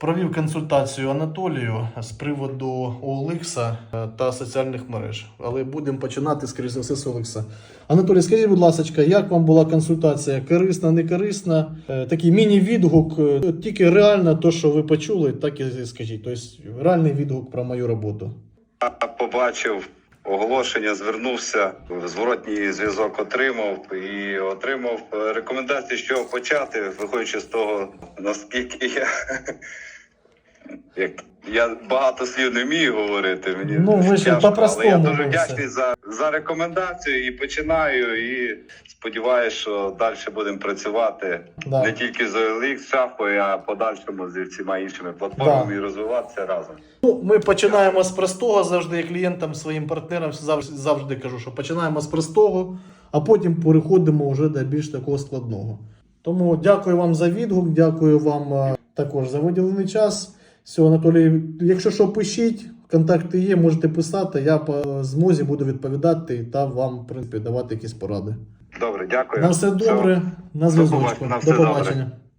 Провів консультацію Анатолію з приводу OLX та соціальних мереж. Але будемо починати, скоріше за все, з OLX. Анатолій, скажіть, будь ласка, як вам була консультація? Корисна, не корисна? Е, Такий міні-відгук, е, тільки реально те, що ви почули, так і скажіть. Тобто реальний відгук про мою роботу. Побачив оголошення, звернувся, зворотній зв'язок отримав і отримав рекомендації, чого почати, виходячи з того, наскільки я. Як я багато слів не вмію говорити, мені Ну, ви ж тяжко, по-простому але я дуже вдячний за, за рекомендацію і починаю. І сподіваюся, що далі будемо працювати Да. не тільки з OLX, шахою, а подальшому зі всіма іншими платформами Да. і розвиватися разом. Ну, ми починаємо з простого завжди я клієнтам, своїм партнерам завжди, завжди кажу, що починаємо з простого, а потім переходимо вже до більш такого складного. Тому дякую вам за відгук, дякую вам е, також за виділений час. Все, Анатолій, якщо що, пишіть, контакти є, можете писати. Я по змозі буду відповідати та вам, в принципі, давати якісь поради. Добре, дякую. На все добре, на зв'язку. До все побачення.